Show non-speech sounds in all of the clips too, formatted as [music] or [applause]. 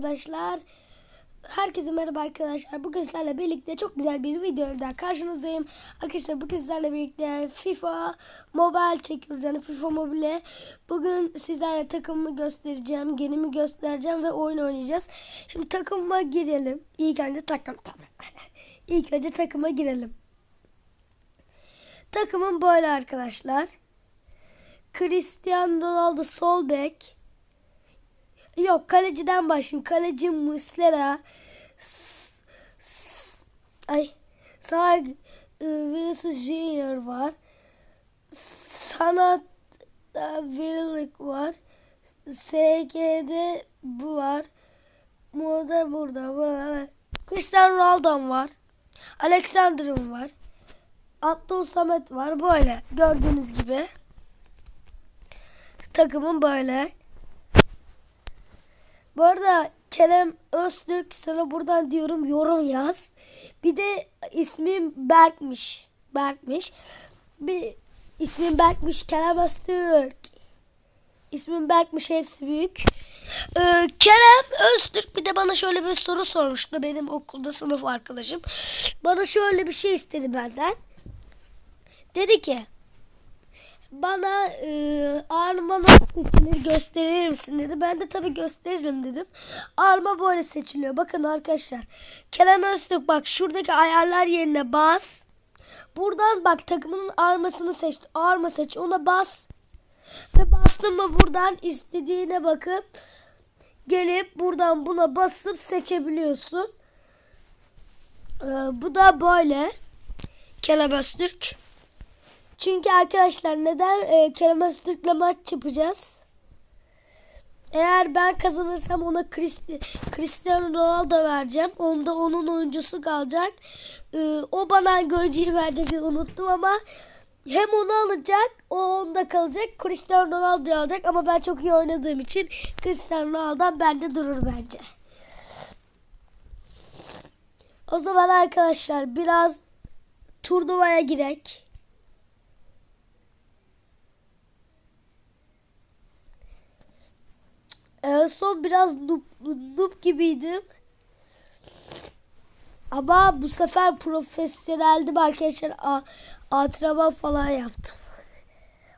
arkadaşlar. Herkese merhaba arkadaşlar. Bugün sizlerle birlikte çok güzel bir videoda karşınızdayım. Arkadaşlar bugün sizlerle birlikte FIFA Mobile çekiyoruz. Yani FIFA Mobile. Bugün sizlerle takımımı göstereceğim. Genimi göstereceğim ve oyun oynayacağız. Şimdi takımıma girelim. İlk önce takım tabii. [laughs] İlk önce takıma girelim. Takımım böyle arkadaşlar. Cristiano Ronaldo sol bek. Yok kaleciden başlayayım. Kaleci Muslera. Ay. Sağ e, Vinicius Junior var. Sanat Verilik var. SG'de bu var. Moda burada. burada. Cristiano Ronaldo'm var. Alexander'ım var. Abdul Samet var. Böyle. Gördüğünüz gibi. Takımım böyle. Bu arada Kerem Öztürk sana buradan diyorum yorum yaz. Bir de ismim Berk'miş. Berk'miş. Bir ismim Berk'miş Kerem Öztürk. İsmim Berk'miş hepsi büyük. Ee, Kerem Öztürk bir de bana şöyle bir soru sormuştu. Benim okulda sınıf arkadaşım. Bana şöyle bir şey istedi benden. Dedi ki bana e, arma nasıl seçilir gösterir misin dedi. Ben de tabii gösteririm dedim. Arma böyle seçiliyor. Bakın arkadaşlar. Kerem Öztürk bak şuradaki ayarlar yerine bas. Buradan bak takımının armasını seç. Arma seç. Ona bas. Ve bastın mı buradan istediğine bakıp gelip buradan buna basıp seçebiliyorsun. Ee, bu da böyle. Kerem Öztürk. Çünkü arkadaşlar neden e, Kerem Öztürk'le maç yapacağız? Eğer ben kazanırsam ona Cristiano Ronaldo vereceğim. Onda onun oyuncusu kalacak. E, o bana golcüyü verecek unuttum ama hem onu alacak o onda kalacak. Cristiano Ronaldo alacak ama ben çok iyi oynadığım için Cristiano Ronaldo'dan bende durur bence. O zaman arkadaşlar biraz turnuvaya girek. En son biraz noob, noob gibiydim. Ama bu sefer profesyoneldim arkadaşlar. Antrenman falan yaptım.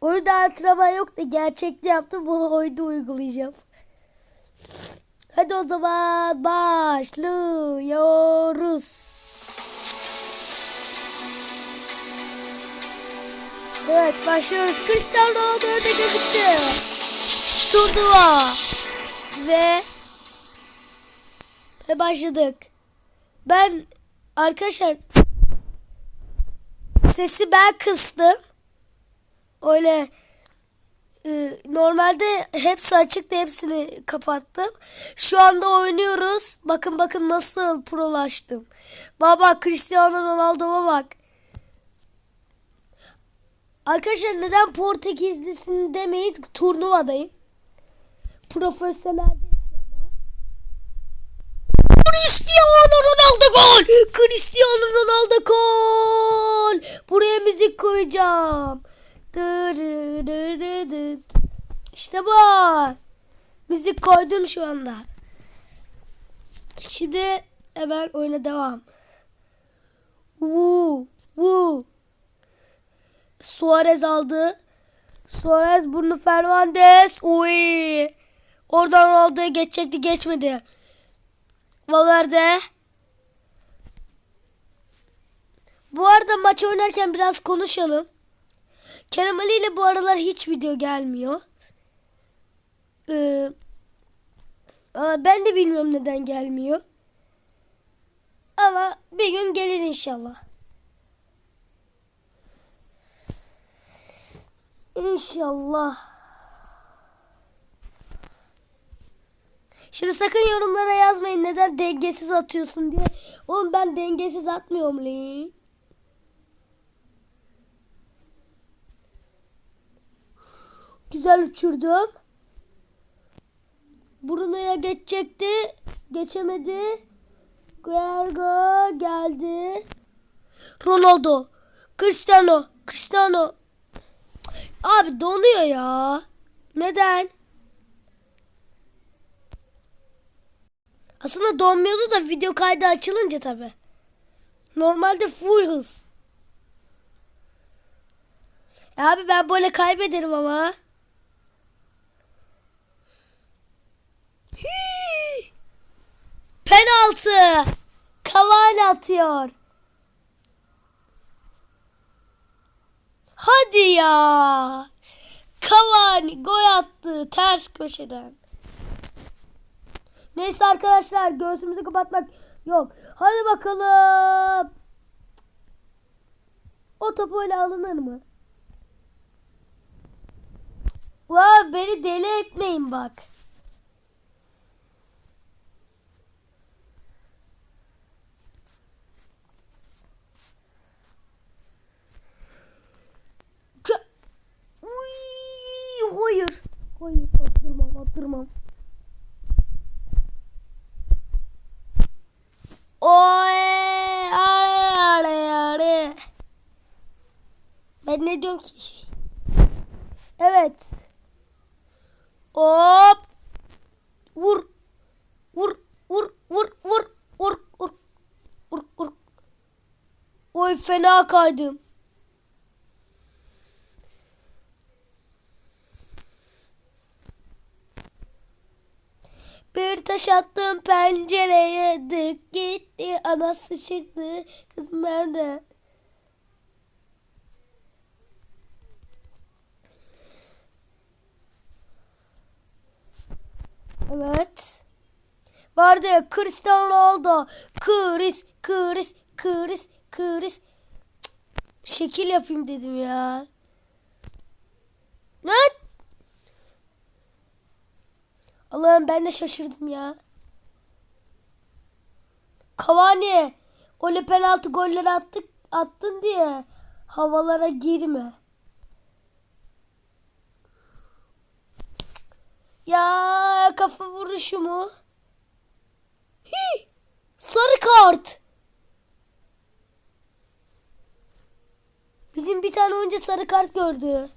Oyunda antrenman yok da gerçekte yaptım. Bunu oyunda uygulayacağım. Hadi o zaman başlıyoruz. Evet başlıyoruz. Cristiano Ronaldo önde gözüktü. Turnuva. Ve ve başladık. Ben arkadaşlar sesi ben kıstım. Öyle e, normalde hepsi açıktı hepsini kapattım. Şu anda oynuyoruz. Bakın bakın nasıl prolaştım. Baba Cristiano Ronaldo'ma bak. Arkadaşlar neden Portekizlisin demeyin turnuvadayım. Profesyonel Cristiano Ronaldo gol! Cristiano Ronaldo gol! Buraya müzik koyacağım. İşte bu. Müzik koydum şu anda. Şimdi hemen oyuna devam. Woo, woo. Suarez aldı. Suarez Bruno Fernandes. Oy. Oradan Ronaldo'ya geçecekti geçmedi. Valverde. Bu arada maç oynarken biraz konuşalım. Kerem Ali ile bu aralar hiç video gelmiyor. Ee, ben de bilmiyorum neden gelmiyor. Ama bir gün gelir inşallah. İnşallah. Şimdi sakın yorumlara yazmayın neden dengesiz atıyorsun diye. Oğlum ben dengesiz atmıyorum lan. Güzel uçurdum. Bruno'ya geçecekti. Geçemedi. Guergo geldi. Ronaldo. Cristiano. Cristiano. Abi donuyor ya. Neden? Aslında donmuyordu da video kaydı açılınca tabi. Normalde full hız. E abi ben böyle kaybederim ama. Hii! Penaltı. Cavani atıyor. Hadi ya. Cavani gol attı ters köşeden. Neyse arkadaşlar göğsümüzü kapatmak yok. Hadi bakalım. O top öyle alınır mı? Vay beni deli etmeyin bak. Uy, hayır. Hayır attırmam attırmam. tane daha. Bir taş attım pencereye dık gitti anası çıktı kız benden. Evet. Vardı Cristiano Ronaldo. Chris, Chris, Chris, Chris, Şekil yapayım dedim ya. Lan! Allah'ım ben de şaşırdım ya. Cavani öyle penaltı golleri attık attın diye havalara girme. Ya kafa vuruşu mu? Hi! Sarı kart. Bizim bir tane önce sarı kart gördü.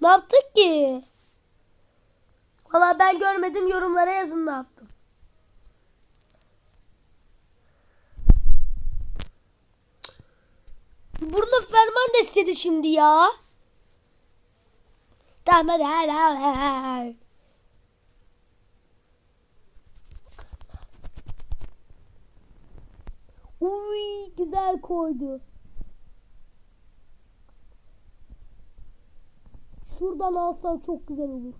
Ne yaptık ki? Valla ben görmedim yorumlara yazın ne yaptım. Bruno Fernandes dedi şimdi ya. Tamam hadi hadi hadi. Uy güzel koydu. Şuradan alsam çok güzel olur.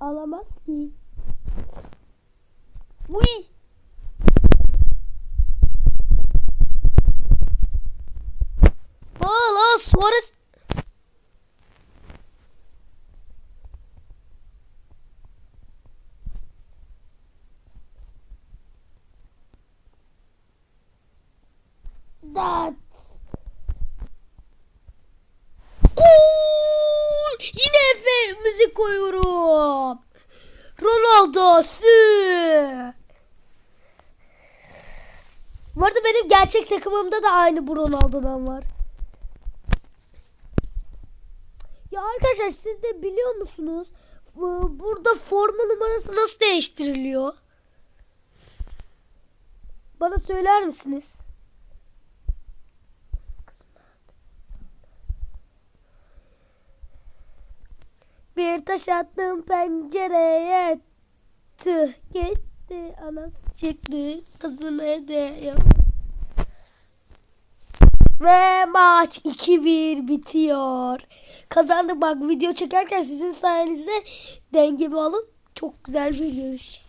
Alamaz ki. Uy. Aa lan Suarez. That. Gol! Yine Efe müzik koyuyorum. Ronaldo sü. Bu arada benim gerçek takımımda da aynı bu Ronaldo'dan var. Ya arkadaşlar siz de biliyor musunuz? Bu- Burada forma numarası nasıl değiştiriliyor? Bana söyler misiniz? Bir taş attım pencereye tüh gitti anası çıktı kızım ediyor. Ve maç 2-1 bitiyor. Kazandık bak video çekerken sizin sayenizde dengemi alıp çok güzel bir görüş.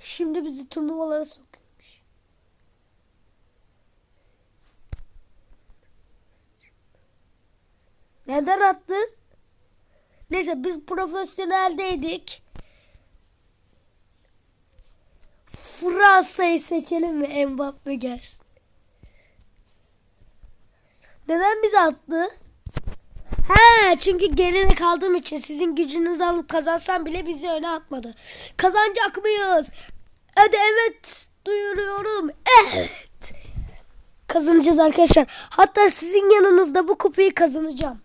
Şimdi bizi turnuvalara sokuyormuş. Neden attın? Neyse biz profesyoneldeydik. Fransa'yı seçelim ve Mbappe gelsin. Neden bizi attı? He çünkü geride kaldığım için sizin gücünüzü alıp kazansam bile bizi öne atmadı. Kazanacak mıyız? Hadi evet duyuruyorum. Evet. Kazanacağız arkadaşlar. Hatta sizin yanınızda bu kupayı kazanacağım.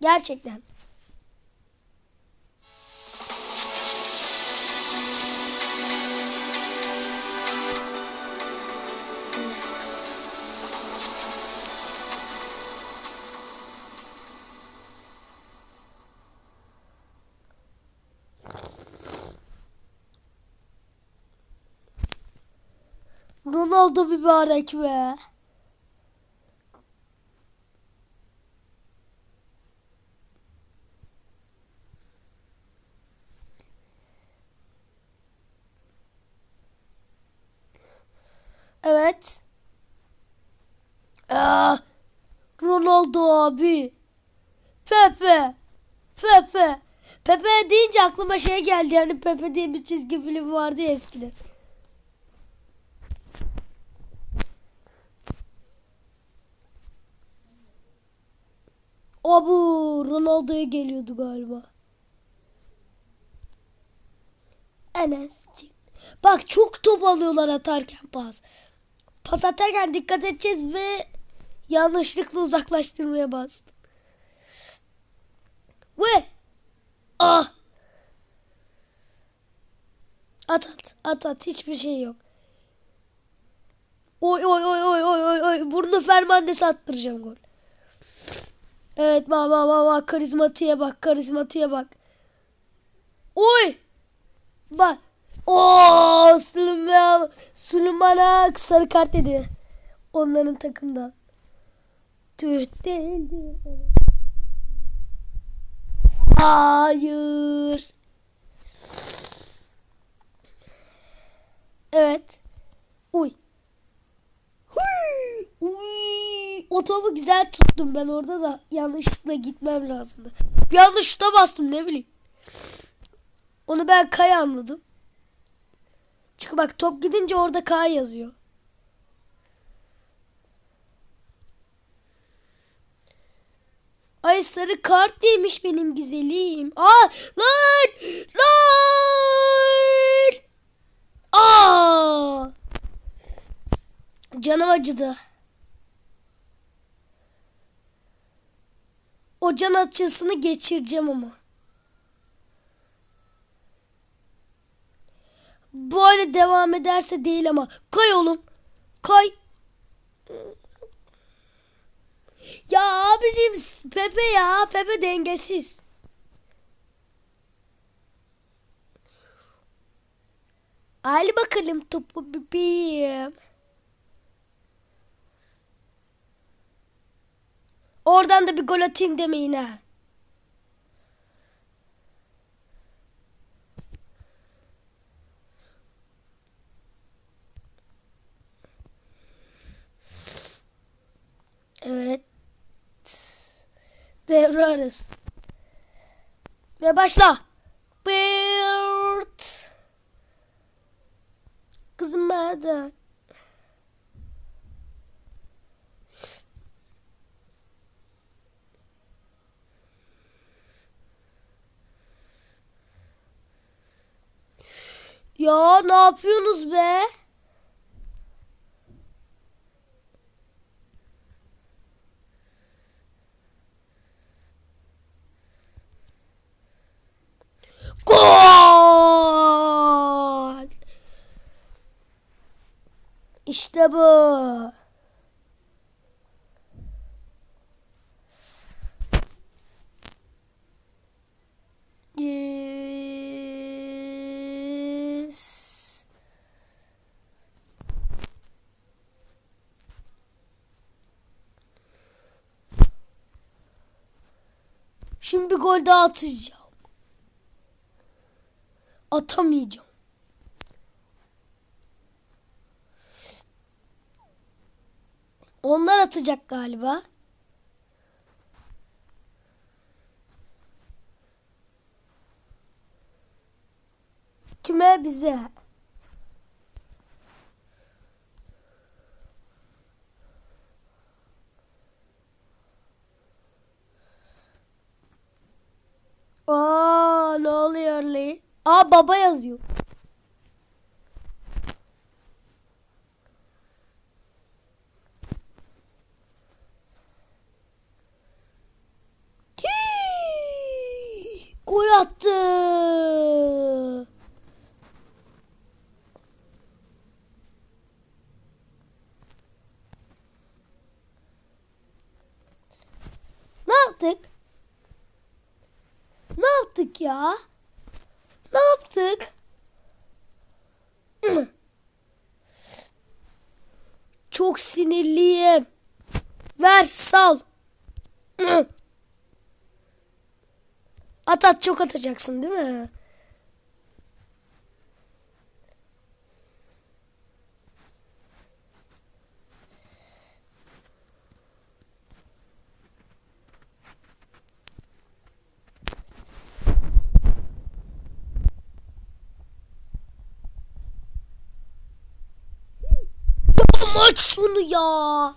Gerçekten. Ronaldo mübarek be. Evet. Aa, Ronaldo abi. Pepe. Pepe. Pepe deyince aklıma şey geldi. Yani Pepe diye bir çizgi film vardı ya eskiden. Abu Ronaldo'ya geliyordu galiba. Enes çık. Bak çok top alıyorlar atarken pas. Pas atarken dikkat edeceğiz ve yanlışlıkla uzaklaştırmaya bastım. Ve ah at at at at hiçbir şey yok. Oy oy oy oy oy oy oy Bruno Fernandes attıracağım gol. Evet bak bak bak bak karizmatiğe bak karizmatiğe bak. Oy. Bak. Oo Süleyman Süleyman'a sarı kart dedi. Onların takımdan. Tüh. Hayır. Evet. Uy. Huy. Uy. O güzel tuttum ben orada da yanlışlıkla gitmem lazımdı. Bir anda şuta bastım ne bileyim. Onu ben Kay anladım. Çünkü bak top gidince orada K yazıyor. Ay sarı kart değilmiş benim güzelim. Aa lan lan. Aa. Canım acıdı. O can acısını geçireceğim ama. Böyle devam ederse değil ama. Kay oğlum. Kay. Ya abicim Pepe ya. Pepe dengesiz. Al bakalım topu bebeğim. Oradan da bir gol atayım demeyin ha. Evet. Devre arası. Ve başla. Bırt. Kızım nerede? Ya ne yapıyorsunuz be? Gol! İşte bu. Yes. Atacağım. Atamayacağım. Onlar atacak galiba. Kime bize? Aa ne oluyor Lee? Baba yazıyor. Gol attı. Ne yaptık? Ne yaptık ya? Yaptık? Çok sinirliyim. Ver sal. At at çok atacaksın değil mi? Ya maç sonu ya.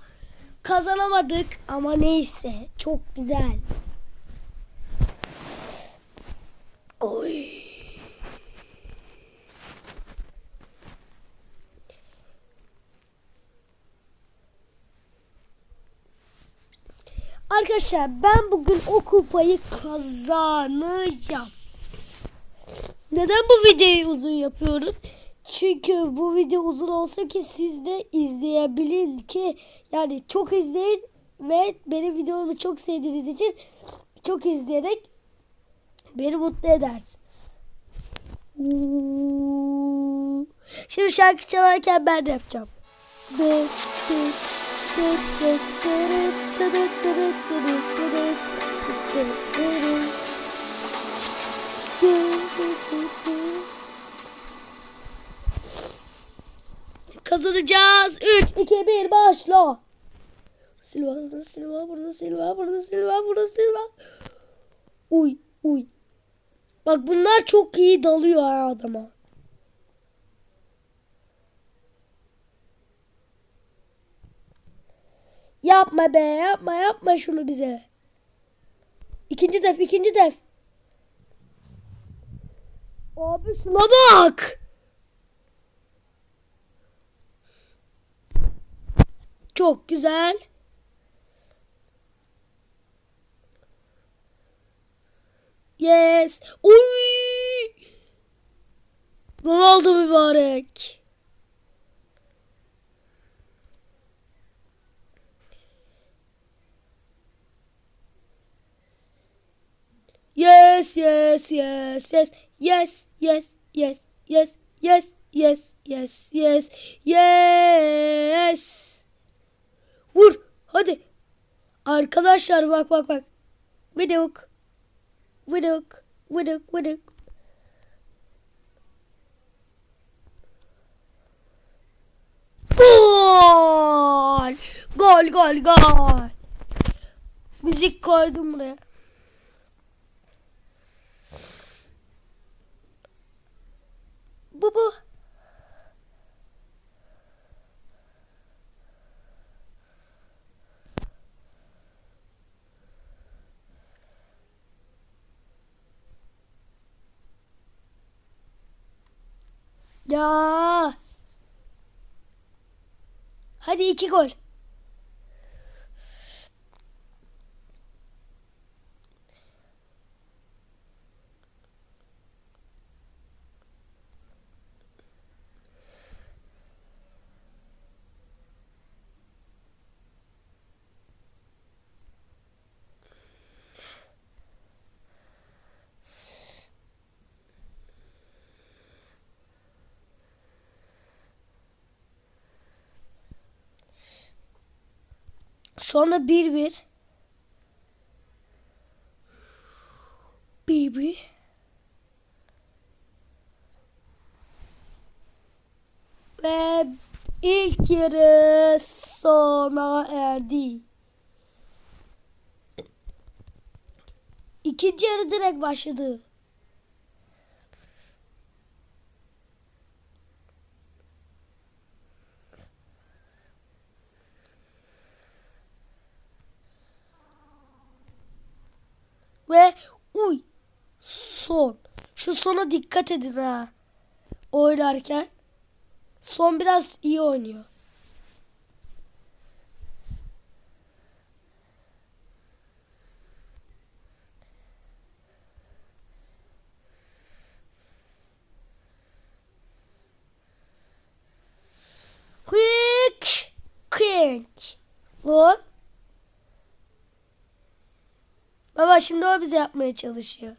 Kazanamadık ama neyse çok güzel. Oy. Arkadaşlar ben bugün o kupayı kazanacağım. Neden bu videoyu uzun yapıyoruz? Çünkü bu video uzun olsun ki siz de izleyebilin ki yani çok izleyin ve benim videomu çok sevdiğiniz için çok izleyerek beni mutlu edersiniz. Şimdi şarkı çalarken ben de yapacağım. Kazanacağız. 3, 2, 1 başla. Silva, burada Silva, burada Silva, burada Silva, burada Silva. Uy, uy. Bak bunlar çok iyi dalıyor ha adama. Yapma be, yapma, yapma şunu bize. İkinci def, ikinci def. Abi şuna bak. Çok güzel. Yes. Uy! Ronaldo mübarek. Yes, yes, yes, yes, yes, yes, yes, yes, yes, yes, yes, yes, yes. Vur, hadi. Arkadaşlar bak bak bak. Viduk. Viduk, viduk, viduk. Gol! Gol, gol, gol. Müzik koydum buraya. Bu bu. Ya. Hadi iki gol. Şu anda 1-1. Baby. Ve ilk yarı sona erdi. İkinci yarı direkt başladı. Ve uy son. Şu sona dikkat edin ha. Oynarken. Son biraz iyi oynuyor. Quick. Quick. Lan. Baba şimdi o bize yapmaya çalışıyor.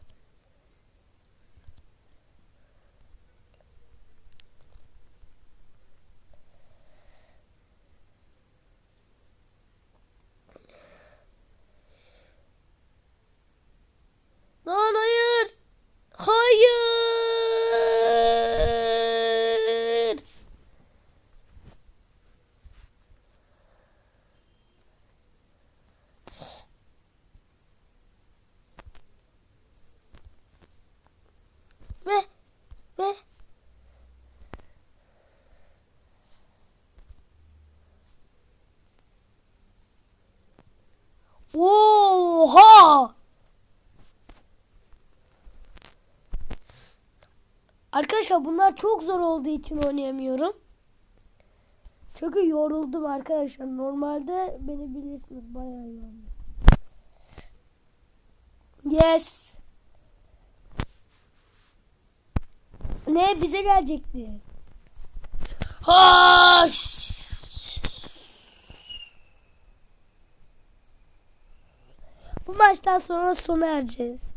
Arkadaşlar bunlar çok zor olduğu için oynayamıyorum. Çünkü yoruldum arkadaşlar. Normalde beni bilirsiniz bayağı yoruldum. Yes. Ne bize gelecekti? Ha! Bu maçtan sonra sona ereceğiz.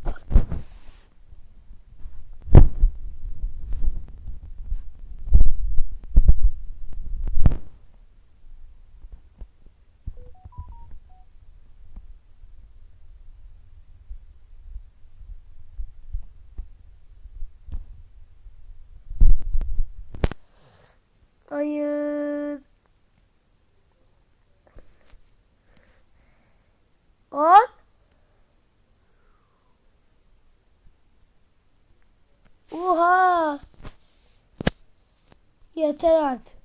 Yeter artık.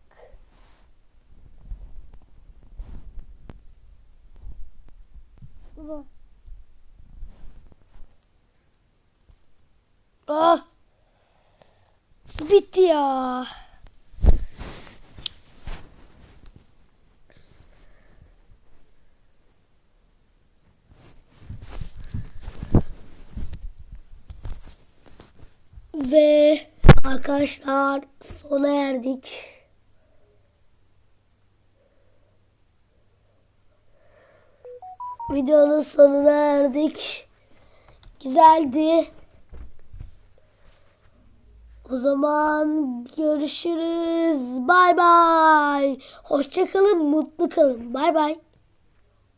Baba. Ah. Bitti ya. Ve arkadaşlar sona erdik. Videonun sonuna erdik. Güzeldi. O zaman görüşürüz. Bay bay. Hoşça kalın, mutlu kalın. Bay bay.